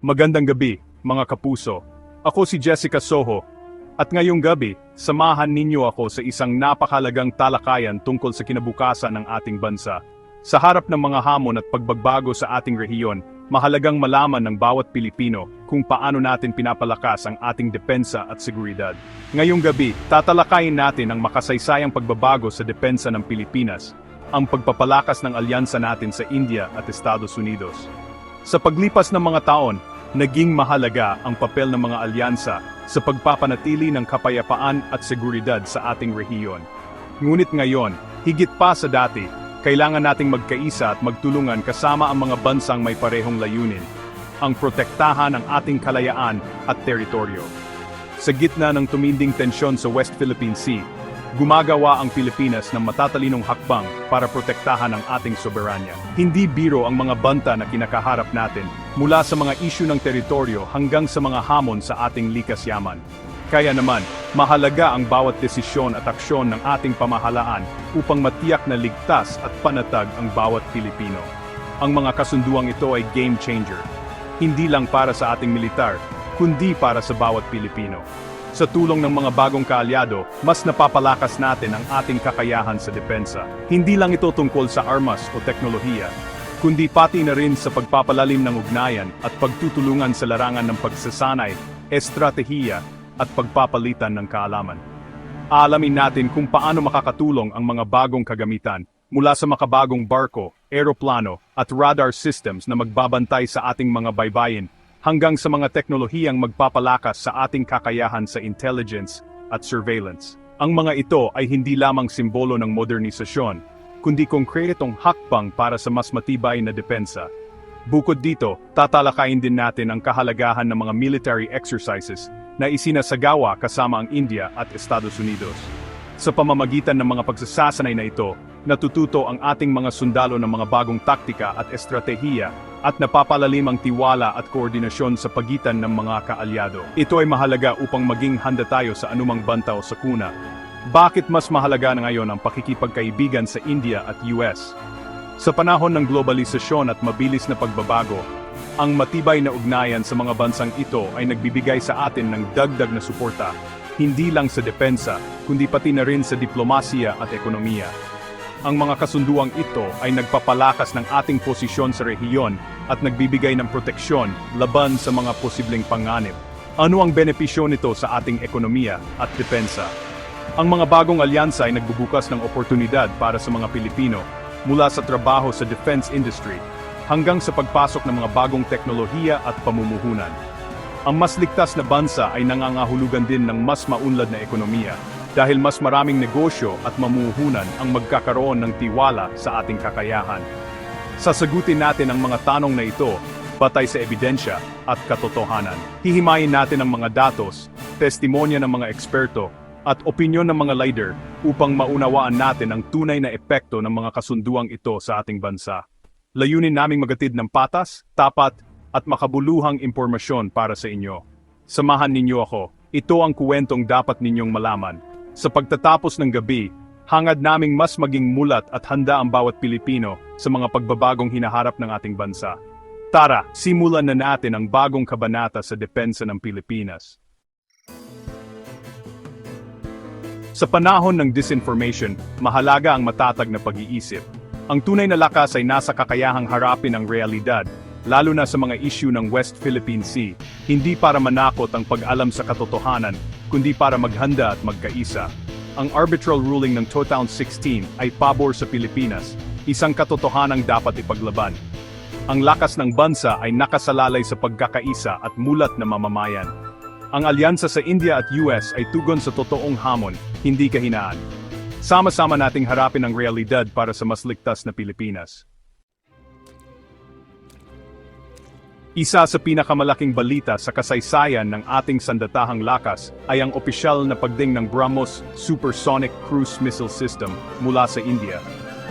Magandang gabi, mga kapuso. Ako si Jessica Soho. At ngayong gabi, samahan ninyo ako sa isang napakalagang talakayan tungkol sa kinabukasan ng ating bansa. Sa harap ng mga hamon at pagbabago sa ating rehiyon, mahalagang malaman ng bawat Pilipino kung paano natin pinapalakas ang ating depensa at seguridad. Ngayong gabi, tatalakayin natin ang makasaysayang pagbabago sa depensa ng Pilipinas, ang pagpapalakas ng alyansa natin sa India at Estados Unidos. Sa paglipas ng mga taon, naging mahalaga ang papel ng mga alyansa sa pagpapanatili ng kapayapaan at seguridad sa ating rehiyon. Ngunit ngayon, higit pa sa dati, kailangan nating magkaisa at magtulungan kasama ang mga bansang may parehong layunin, ang protektahan ang ating kalayaan at teritoryo. Sa gitna ng tuminding tensyon sa West Philippine Sea, gumagawa ang Pilipinas ng matatalinong hakbang para protektahan ang ating soberanya. Hindi biro ang mga banta na kinakaharap natin, mula sa mga isyu ng teritoryo hanggang sa mga hamon sa ating likas yaman. Kaya naman, mahalaga ang bawat desisyon at aksyon ng ating pamahalaan upang matiyak na ligtas at panatag ang bawat Pilipino. Ang mga kasunduang ito ay game changer. Hindi lang para sa ating militar, kundi para sa bawat Pilipino. Sa tulong ng mga bagong kaalyado, mas napapalakas natin ang ating kakayahan sa depensa. Hindi lang ito tungkol sa armas o teknolohiya, kundi pati na rin sa pagpapalalim ng ugnayan at pagtutulungan sa larangan ng pagsasanay, estratehiya, at pagpapalitan ng kaalaman. Aalamin natin kung paano makakatulong ang mga bagong kagamitan mula sa makabagong barko, eroplano, at radar systems na magbabantay sa ating mga baybayin hanggang sa mga teknolohiyang magpapalakas sa ating kakayahan sa intelligence at surveillance. Ang mga ito ay hindi lamang simbolo ng modernisasyon, kundi konkretong hakbang para sa mas matibay na depensa. Bukod dito, tatalakayin din natin ang kahalagahan ng mga military exercises na isinasagawa kasama ang India at Estados Unidos. Sa pamamagitan ng mga pagsasasanay na ito, natututo ang ating mga sundalo ng mga bagong taktika at estratehiya at napapalalim ang tiwala at koordinasyon sa pagitan ng mga kaalyado. Ito ay mahalaga upang maging handa tayo sa anumang banta o sakuna. Bakit mas mahalaga na ngayon ang pakikipagkaibigan sa India at US? Sa panahon ng globalisasyon at mabilis na pagbabago, ang matibay na ugnayan sa mga bansang ito ay nagbibigay sa atin ng dagdag na suporta, hindi lang sa depensa, kundi pati na rin sa diplomasiya at ekonomiya. Ang mga kasunduang ito ay nagpapalakas ng ating posisyon sa rehiyon at nagbibigay ng proteksyon laban sa mga posibleng panganib. Ano ang benepisyo nito sa ating ekonomiya at depensa? Ang mga bagong alyansa ay nagbubukas ng oportunidad para sa mga Pilipino mula sa trabaho sa defense industry hanggang sa pagpasok ng mga bagong teknolohiya at pamumuhunan. Ang mas ligtas na bansa ay nangangahulugan din ng mas maunlad na ekonomiya dahil mas maraming negosyo at mamumuhunan ang magkakaroon ng tiwala sa ating kakayahan. Sasagutin natin ang mga tanong na ito batay sa ebidensya at katotohanan. Hihimayin natin ang mga datos, testimonya ng mga eksperto, at opinyon ng mga leader upang maunawaan natin ang tunay na epekto ng mga kasunduang ito sa ating bansa. Layunin naming magatid ng patas, tapat, at makabuluhang impormasyon para sa inyo. Samahan ninyo ako. Ito ang kuwentong dapat ninyong malaman. Sa pagtatapos ng gabi, hangad naming mas maging mulat at handa ang bawat Pilipino sa mga pagbabagong hinaharap ng ating bansa. Tara, simulan na natin ang bagong kabanata sa depensa ng Pilipinas. Sa panahon ng disinformation, mahalaga ang matatag na pag-iisip. Ang tunay na lakas ay nasa kakayahang harapin ang realidad, lalo na sa mga isyu ng West Philippine Sea, hindi para manakot ang pag-alam sa katotohanan, kundi para maghanda at magkaisa. Ang arbitral ruling ng 2016 ay pabor sa Pilipinas, isang katotohanang dapat ipaglaban. Ang lakas ng bansa ay nakasalalay sa pagkakaisa at mulat na mamamayan. Ang alyansa sa India at US ay tugon sa totoong hamon, hindi kahinaan. Sama-sama nating harapin ang realidad para sa mas ligtas na Pilipinas. Isa sa pinakamalaking balita sa kasaysayan ng ating sandatahang lakas ay ang opisyal na pagding ng BrahMos Supersonic Cruise Missile System mula sa India.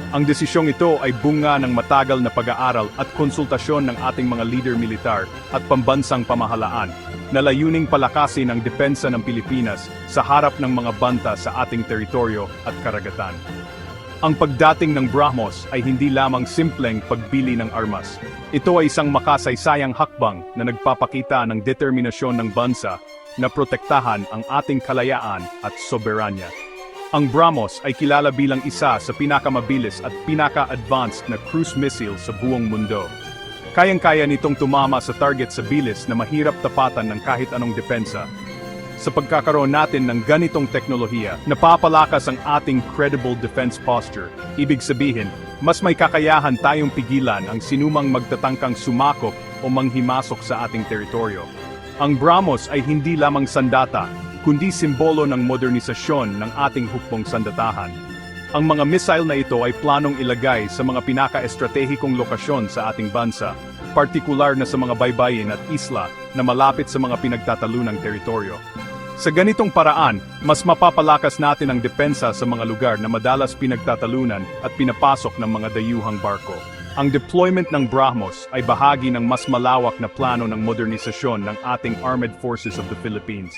Ang desisyong ito ay bunga ng matagal na pag-aaral at konsultasyon ng ating mga leader militar at pambansang pamahalaan na layuning palakasin ang depensa ng Pilipinas sa harap ng mga banta sa ating teritoryo at karagatan. Ang pagdating ng Brahmos ay hindi lamang simpleng pagbili ng armas. Ito ay isang makasaysayang hakbang na nagpapakita ng determinasyon ng bansa na protektahan ang ating kalayaan at soberanya. Ang Brahmos ay kilala bilang isa sa pinakamabilis at pinaka-advanced na cruise missile sa buong mundo. Kayang-kaya nitong tumama sa target sa bilis na mahirap tapatan ng kahit anong depensa. Sa pagkakaroon natin ng ganitong teknolohiya, napapalakas ang ating credible defense posture. Ibig sabihin, mas may kakayahan tayong pigilan ang sinumang magtatangkang sumakop o manghimasok sa ating teritoryo. Ang Brahmos ay hindi lamang sandata, kundi simbolo ng modernisasyon ng ating hukbong sandatahan. Ang mga missile na ito ay planong ilagay sa mga pinaka-estratehikong lokasyon sa ating bansa, partikular na sa mga baybayin at isla na malapit sa mga pinagtatalunang teritoryo. Sa ganitong paraan, mas mapapalakas natin ang depensa sa mga lugar na madalas pinagtatalunan at pinapasok ng mga dayuhang barko. Ang deployment ng Brahmos ay bahagi ng mas malawak na plano ng modernisasyon ng ating Armed Forces of the Philippines.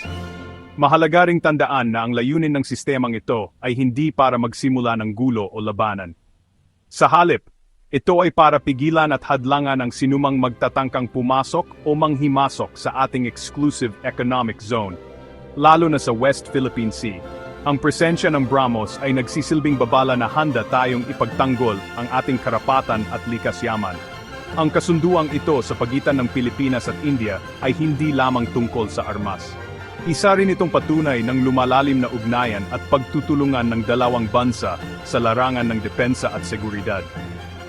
Mahalaga ring tandaan na ang layunin ng sistemang ito ay hindi para magsimula ng gulo o labanan. Sa halip, ito ay para pigilan at hadlangan ang sinumang magtatangkang pumasok o manghimasok sa ating exclusive economic zone, lalo na sa West Philippine Sea. Ang presensya ng Brahmos ay nagsisilbing babala na handa tayong ipagtanggol ang ating karapatan at likas yaman. Ang kasunduang ito sa pagitan ng Pilipinas at India ay hindi lamang tungkol sa armas. Isa rin itong patunay ng lumalalim na ugnayan at pagtutulungan ng dalawang bansa sa larangan ng depensa at seguridad.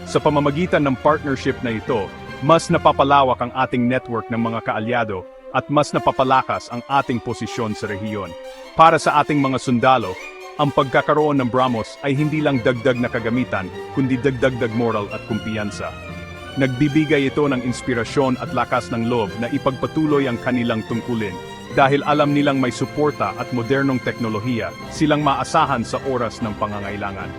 Sa pamamagitan ng partnership na ito, mas napapalawak ang ating network ng mga kaalyado at mas napapalakas ang ating posisyon sa rehiyon. Para sa ating mga sundalo, ang pagkakaroon ng Brahmos ay hindi lang dagdag na kagamitan, kundi dagdagdag moral at kumpiyansa. Nagbibigay ito ng inspirasyon at lakas ng loob na ipagpatuloy ang kanilang tungkulin. Dahil alam nilang may suporta at modernong teknolohiya, silang maasahan sa oras ng pangangailangan.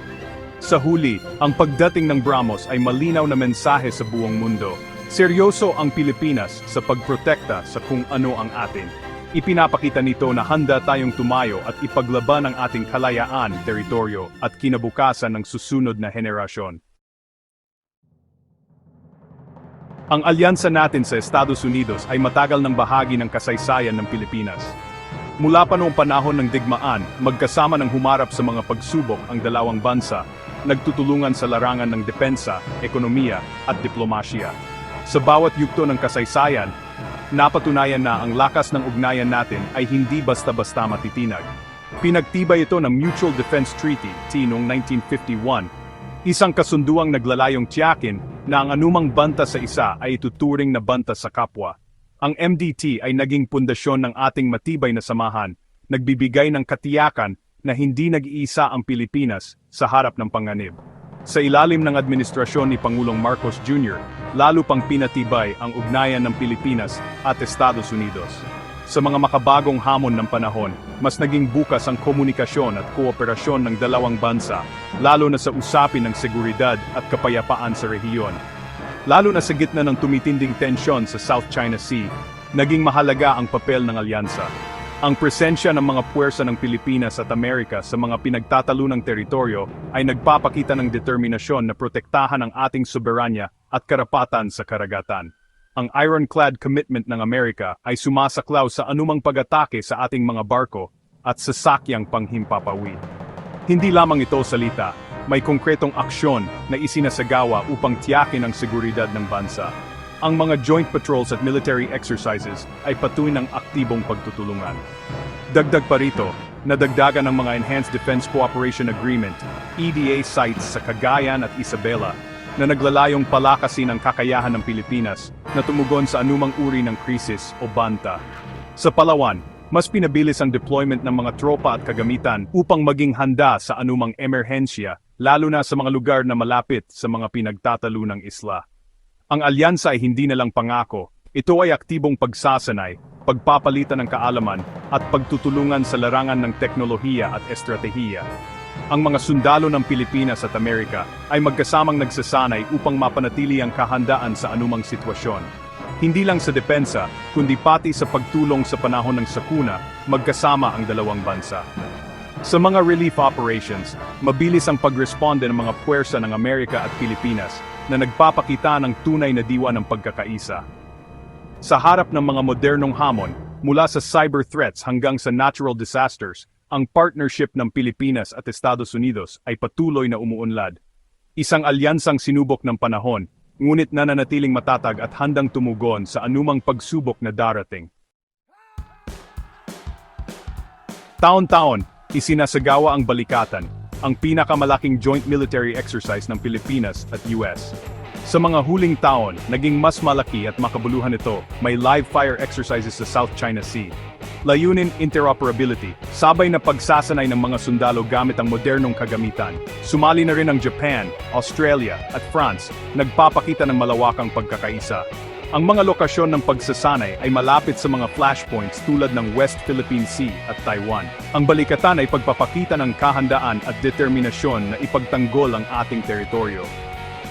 Sa huli, ang pagdating ng Brahmos ay malinaw na mensahe sa buong mundo. Seryoso ang Pilipinas sa pagprotekta sa kung ano ang atin. Ipinapakita nito na handa tayong tumayo at ipaglaban ang ating kalayaan, teritoryo at kinabukasan ng susunod na henerasyon. Ang alyansa natin sa Estados Unidos ay matagal ng bahagi ng kasaysayan ng Pilipinas. Mula pa noong panahon ng digmaan, magkasama ng humarap sa mga pagsubok ang dalawang bansa, nagtutulungan sa larangan ng depensa, ekonomiya at diplomasya. Sa bawat yugto ng kasaysayan, napatunayan na ang lakas ng ugnayan natin ay hindi basta-basta matitinag. Pinagtibay ito ng Mutual Defense Treaty, T noong 1951, isang kasunduang naglalayong tiyakin na ang anumang banta sa isa ay ituturing na banta sa kapwa. Ang MDT ay naging pundasyon ng ating matibay na samahan, nagbibigay ng katiyakan na hindi nag-iisa ang Pilipinas sa harap ng panganib. Sa ilalim ng administrasyon ni Pangulong Marcos Jr., lalo pang pinatibay ang ugnayan ng Pilipinas at Estados Unidos. Sa mga makabagong hamon ng panahon, mas naging bukas ang komunikasyon at kooperasyon ng dalawang bansa, lalo na sa usapin ng seguridad at kapayapaan sa rehiyon. Lalo na sa gitna ng tumitinding tensyon sa South China Sea, naging mahalaga ang papel ng alyansa. Ang presensya ng mga puwersa ng Pilipinas at Amerika sa mga pinagtatalunang teritoryo ay nagpapakita ng determinasyon na protektahan ang ating soberanya at karapatan sa karagatan. Ang ironclad commitment ng Amerika ay sumasaklaw sa anumang pag-atake sa ating mga barko at sa sakyang panghimpapawid. Hindi lamang ito salita, may konkretong aksyon na isinasagawa upang tiyakin ang seguridad ng bansa. Ang mga joint patrols at military exercises ay patuloy ng aktibong pagtutulungan. Dagdag pa rito, nadagdagan ng mga Enhanced Defense Cooperation Agreement, EDA sites sa Cagayan at Isabela, na naglalayong palakasin ang kakayahan ng Pilipinas na tumugon sa anumang uri ng krisis o banta. Sa Palawan, mas pinabilis ang deployment ng mga tropa at kagamitan upang maging handa sa anumang emerhensya, lalo na sa mga lugar na malapit sa mga pinagtatalunang isla. Ang alyansa ay hindi na lang pangako, ito ay aktibong pagsasanay, pagpapalitan ng kaalaman, at pagtutulungan sa larangan ng teknolohiya at estratehiya. Ang mga sundalo ng Pilipinas at Amerika ay magkasamang nagsasanay upang mapanatili ang kahandaan sa anumang sitwasyon. Hindi lang sa depensa, kundi pati sa pagtulong sa panahon ng sakuna, magkasama ang dalawang bansa. Sa mga relief operations, mabilis ang pagresponde ng mga puwersa ng Amerika at Pilipinas na nagpapakita ng tunay na diwa ng pagkakaisa. Sa harap ng mga modernong hamon, mula sa cyber threats hanggang sa natural disasters, ang partnership ng Pilipinas at Estados Unidos ay patuloy na umuunlad. Isang alyansang sinubok ng panahon, ngunit nananatiling matatag at handang tumugon sa anumang pagsubok na darating. Taon-taon, isinasagawa ang Balikatan, ang pinakamalaking joint military exercise ng Pilipinas at US. Sa mga huling taon, naging mas malaki at makabuluhan ito, may live fire exercises sa South China Sea. Layunin interoperability, sabay na pagsasanay ng mga sundalo gamit ang modernong kagamitan. Sumali na rin ang Japan, Australia, at France, nagpapakita ng malawakang pagkakaisa. Ang mga lokasyon ng pagsasanay ay malapit sa mga flashpoints tulad ng West Philippine Sea at Taiwan. Ang balikatan ay pagpapakita ng kahandaan at determinasyon na ipagtanggol ang ating teritoryo.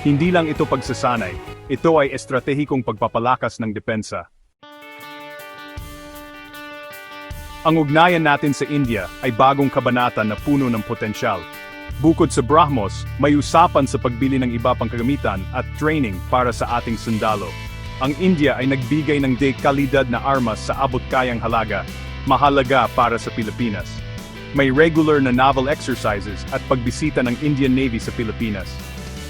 Hindi lang ito pagsasanay, ito ay estratehikong pagpapalakas ng depensa. Ang ugnayan natin sa India ay bagong kabanata na puno ng potensyal. Bukod sa Brahmos, may usapan sa pagbili ng iba pang kagamitan at training para sa ating sundalo. Ang India ay nagbigay ng dekalidad na armas sa abot-kayang halaga, mahalaga para sa Pilipinas. May regular na naval exercises at pagbisita ng Indian Navy sa Pilipinas.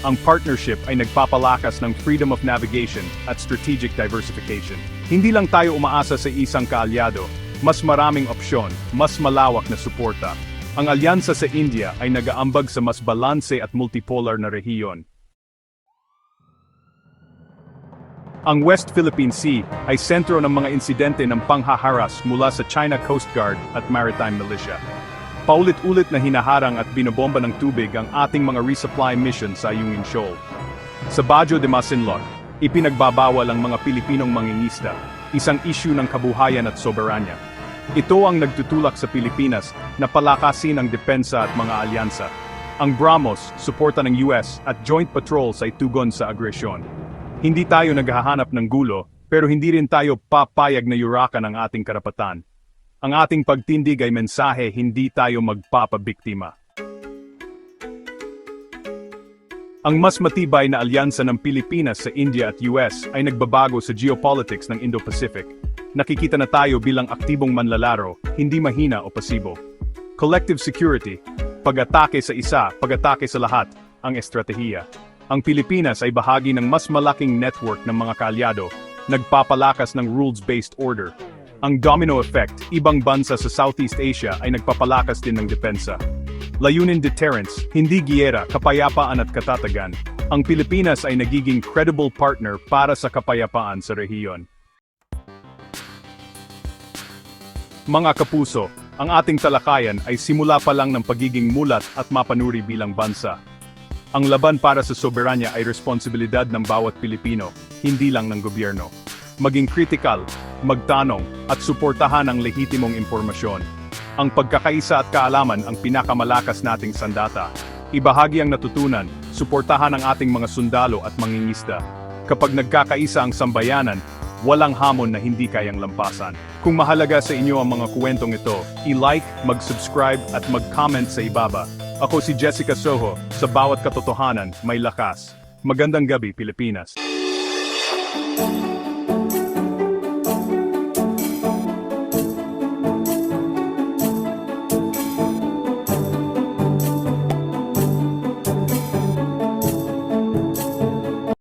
Ang partnership ay nagpapalakas ng freedom of navigation at strategic diversification. Hindi lang tayo umaasa sa isang kaalyado, mas maraming opsyon, mas malawak na suporta. Ang alyansa sa India ay nagaambag sa mas balanse at multipolar na rehiyon. Ang West Philippine Sea ay sentro ng mga insidente ng panghaharas mula sa China Coast Guard at Maritime Militia. Paulit-ulit na hinaharang at binobomba ng tubig ang ating mga resupply mission sa Ayungin Shoal. Sa Bajo de Masinloc, ipinagbabawal ang mga Pilipinong mangingista, isang issue ng kabuhayan at soberanya. Ito ang nagtutulak sa Pilipinas na palakasin ang depensa at mga alyansa. Ang BRAMOS, suporta ng US at Joint Patrols ay tugon sa agresyon. Hindi tayo naghahanap ng gulo, pero hindi rin tayo papayag na yurakan ang ating karapatan. Ang ating pagtindig ay mensahe hindi tayo magpapabiktima. Ang mas matibay na alyansa ng Pilipinas sa India at US ay nagbabago sa geopolitics ng Indo-Pacific. Nakikita na tayo bilang aktibong manlalaro, hindi mahina o pasibo. Collective security, pag-atake sa isa, pag-atake sa lahat, ang estratehiya. Ang Pilipinas ay bahagi ng mas malaking network ng mga kaalyado, nagpapalakas ng rules-based order. Ang domino effect, ibang bansa sa Southeast Asia ay nagpapalakas din ng depensa. Layunin deterrence, hindi giyera, kapayapaan at katatagan. Ang Pilipinas ay nagiging credible partner para sa kapayapaan sa rehiyon. Mga kapuso, ang ating talakayan ay simula pa lang ng pagiging mulat at mapanuri bilang bansa. Ang laban para sa soberanya ay responsibilidad ng bawat Pilipino, hindi lang ng gobyerno. Maging critical, magtanong, at suportahan ang lehitimong impormasyon. Ang pagkakaisa at kaalaman ang pinakamalakas nating sandata. Ibahagi ang natutunan, suportahan ang ating mga sundalo at mangingisda. Kapag nagkakaisa ang sambayanan, walang hamon na hindi kayang lampasan. Kung mahalaga sa inyo ang mga kwentong ito, i-like, mag-subscribe at mag-comment sa ibaba. Ako si Jessica Soho, sa bawat katotohanan may lakas. Magandang gabi, Pilipinas.